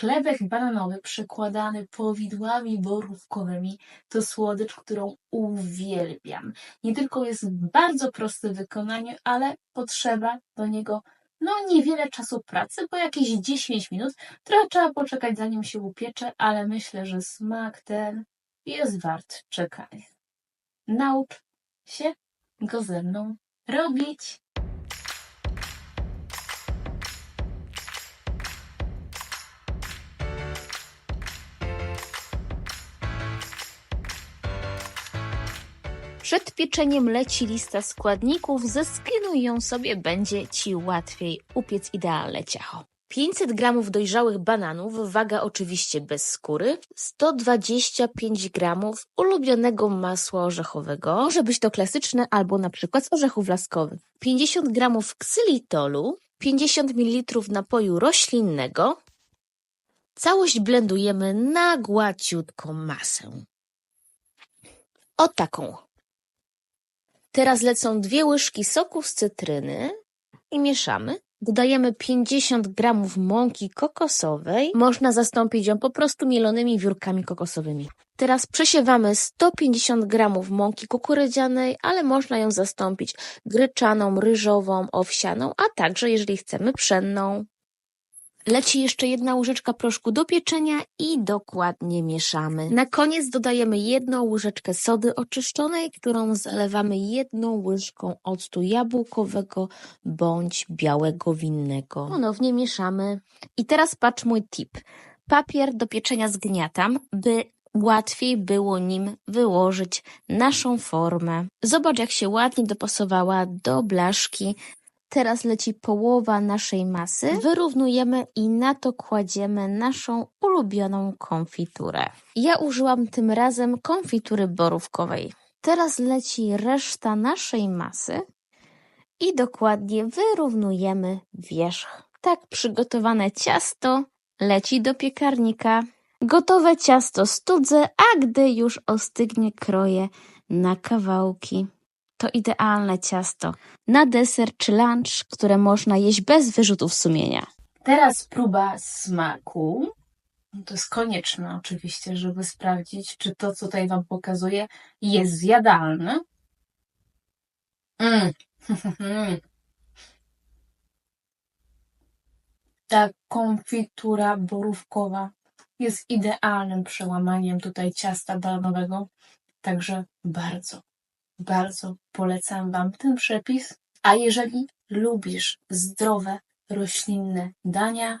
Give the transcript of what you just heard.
Chlebek bananowy przekładany powidłami borówkowymi to słodycz, którą uwielbiam. Nie tylko jest bardzo prosty w wykonaniu, ale potrzeba do niego no niewiele czasu pracy, bo jakieś 10 minut. Trochę trzeba poczekać zanim się upiecze, ale myślę, że smak ten jest wart czekania. Naucz się go ze mną robić. Przed pieczeniem leci lista składników, zeskinuj ją sobie, będzie Ci łatwiej upiec idealne ciacho. 500 gramów dojrzałych bananów, waga oczywiście bez skóry, 125 gramów ulubionego masła orzechowego, może być to klasyczne albo na przykład z orzechów laskowych, 50 gramów ksylitolu, 50 ml napoju roślinnego. Całość blendujemy na gładziutką masę. O taką. Teraz lecą dwie łyżki soku z cytryny i mieszamy. Dodajemy 50 gramów mąki kokosowej. Można zastąpić ją po prostu mielonymi wiórkami kokosowymi. Teraz przesiewamy 150 gramów mąki kukurydzianej, ale można ją zastąpić gryczaną, ryżową, owsianą, a także, jeżeli chcemy, pszenną. Leci jeszcze jedna łyżeczka proszku do pieczenia i dokładnie mieszamy. Na koniec dodajemy jedną łyżeczkę sody oczyszczonej, którą zalewamy jedną łyżką octu jabłkowego bądź białego winnego. Ponownie mieszamy. I teraz patrz mój tip. Papier do pieczenia zgniatam, by łatwiej było nim wyłożyć naszą formę. Zobacz, jak się ładnie dopasowała do blaszki. Teraz leci połowa naszej masy. Wyrównujemy i na to kładziemy naszą ulubioną konfiturę. Ja użyłam tym razem konfitury borówkowej. Teraz leci reszta naszej masy i dokładnie wyrównujemy wierzch. Tak przygotowane ciasto leci do piekarnika. Gotowe ciasto studzę, a gdy już ostygnie kroję na kawałki. To idealne ciasto na deser czy lunch, które można jeść bez wyrzutów sumienia. Teraz próba smaku. No To jest konieczne oczywiście, żeby sprawdzić, czy to, co tutaj Wam pokazuję, jest zjadalne. Mm. Ta konfitura borówkowa jest idealnym przełamaniem tutaj ciasta bananowego, także bardzo, bardzo polecam Wam ten przepis. A jeżeli lubisz zdrowe, roślinne dania,